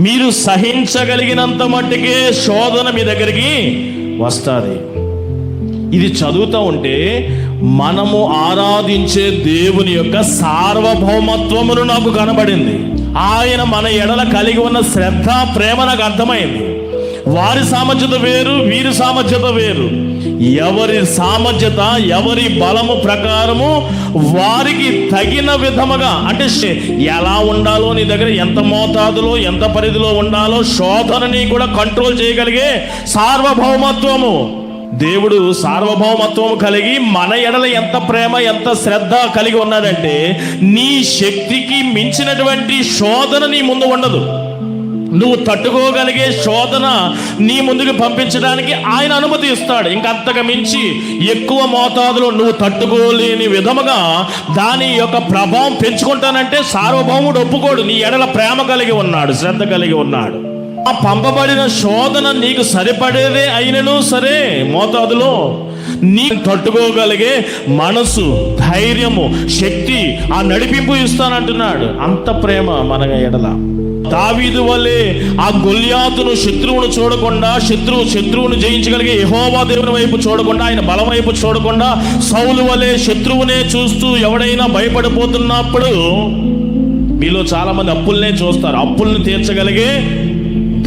మీరు సహించగలిగినంత మట్టుకే శోధన మీ దగ్గరికి వస్తుంది. ఇది చదువుతూ ఉంటే మనము ఆరాధించే దేవుని యొక్క సార్వభౌమత్వమును నాకు కనబడింది. ఆయన మన ఎడల కలిగి ఉన్న శ్రద్ధ ప్రేమ నాకు అర్థమైంది. వారి సామర్థ్యత వేరు వీరి సామర్థ్యత వేరు. ఎవరి సామర్థ్యత ఎవరి బలము ప్రకారము వారికి తగిన విధముగా అంటే ఎలా ఉండాలో నీ దగ్గర ఎంత మోతాదులో ఎంత పరిధిలో ఉండాలో శోధనని కూడా కంట్రోల్ చేయగలిగే సార్వభౌమత్వము. దేవుడు సార్వభౌమత్వం కలిగి మన ఎడల ఎంత ప్రేమ ఎంత శ్రద్ధ కలిగి ఉన్నాడంటే నీ శక్తికి మించినటువంటి శోధన నీ ముందు ఉండదు. నువ్వు తట్టుకోగలిగే శోధన నీ ముందుకు పంపించడానికి ఆయన అనుమతి ఇస్తాడు. ఇంకంతకు అంతకు మించి ఎక్కువ మోతాదులో నువ్వు తట్టుకోలేని విధముగా దాని యొక్క ప్రభావం పెంచుకుంటానంటే సార్వభౌముడు ఒప్పుకోడు. నీ ఎడల ప్రేమ కలిగి ఉన్నాడు శ్రద్ధ కలిగి ఉన్నాడు. ఆ పంపబడిన శోధన నీకు సరిపడేదే అయినను సరే మోతాదులో. నీ తట్టుకోగలిగే మనసు ధైర్యము శక్తి ఆ నడిపింపు ఇస్తానంటున్నాడు. అంత ప్రేమ మన ఎడల. దావీదు వల్లే ఆ గొల్యాతును శత్రువును చూడకుండా శత్రువు శత్రువును జయించగలిగే యహోవా దేవుని వైపు చూడకుండా ఆయన బలం వైపు చూడకుండా సౌలు వలె శత్రువునే చూస్తూ ఎవడైనా భయపడిపోతున్నప్పుడు మీలో చాలా మంది అప్పుల్నే చూస్తారు. అప్పుల్ని తీర్చగలిగే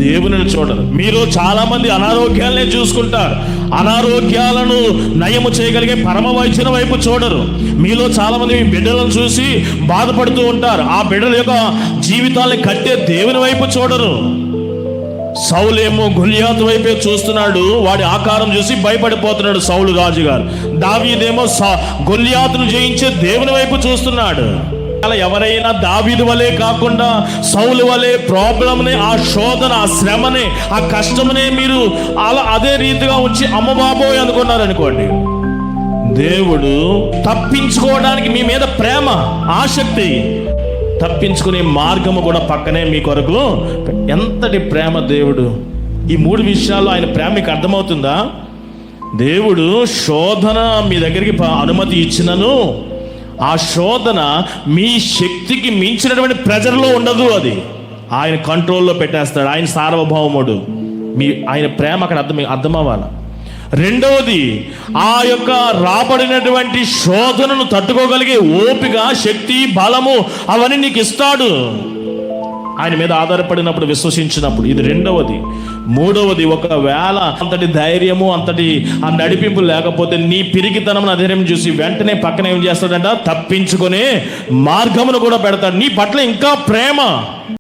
దేవుని చూడరు. మీరు చాలా మంది అనారోగ్యాలనే చూసుకుంటారు. అనారోగ్యాలను నయము చేయగలిగే పరమ వైద్యుల వైపు చూడరు. మీలో చాలా మంది మీ బిడ్డలను చూసి బాధపడుతూ ఉంటారు. ఆ బిడ్డల యొక్క జీవితాన్ని కట్టే దేవుని వైపు చూడరు. సౌలేమో గుల్యాతు వైపే చూస్తున్నాడు. వాడి ఆకారం చూసి భయపడిపోతున్నాడు సౌలు రాజు గారు దావీదేమో స- గొల్యాతును జయించే దేవుని వైపు చూస్తున్నాడు. ఎవరైనా దావిదు వలే కాకుండా సౌలు వలే ప్రాబ్లంని ఆ శోధన ఆ శ్రమని ఆ కష్టమనే మీరు అలా అదే రీతిగా ఉంచి అమ్మబాబోయ్ అనుకున్నారనుకోండి దేవుడు తప్పించుకోవడానికి మీ మీద ప్రేమ ఆసక్తి. తప్పించుకునే మార్గము కూడా పక్కనే మీ కొరకు. ఎంతటి ప్రేమ దేవుడు. ఈ మూడు విషయాల్లో ఆయన ప్రేమ మీకు అర్థమవుతుందా? దేవుడు శోధన మీ దగ్గరికి అనుమతి ఇచ్చినను. ఆ శోధన మీ శక్తికి మించినటువంటి ప్రజల్లో ఉండదు అది. ఆయన కంట్రోల్లో పెట్టేస్తాడు. ఆయన సార్వభౌముడు. మీ ఆయన ప్రేమ అక్కడ అర్థం అర్థమవ్వాలి? రెండవది ఆ యొక్క రాబడినటువంటి శోధనను తట్టుకోగలిగే ఓపిక శక్తి బలము అవన్నీ నీకు ఇస్తాడు. ఆయన మీద ఆధారపడినప్పుడు విశ్వసించినప్పుడు. ఇది రెండవది. మూడవది ఒకవేళ అంతటి ధైర్యము అంతటి ఆ నడిపింపు లేకపోతే నీ పిరికితనం అధైర్యం చూసి వెంటనే పక్కన ఏం చేస్తాడంట? తప్పించుకునే మార్గమును కూడా పెడతాడు. నీ పట్ల ఇంకా ప్రేమ.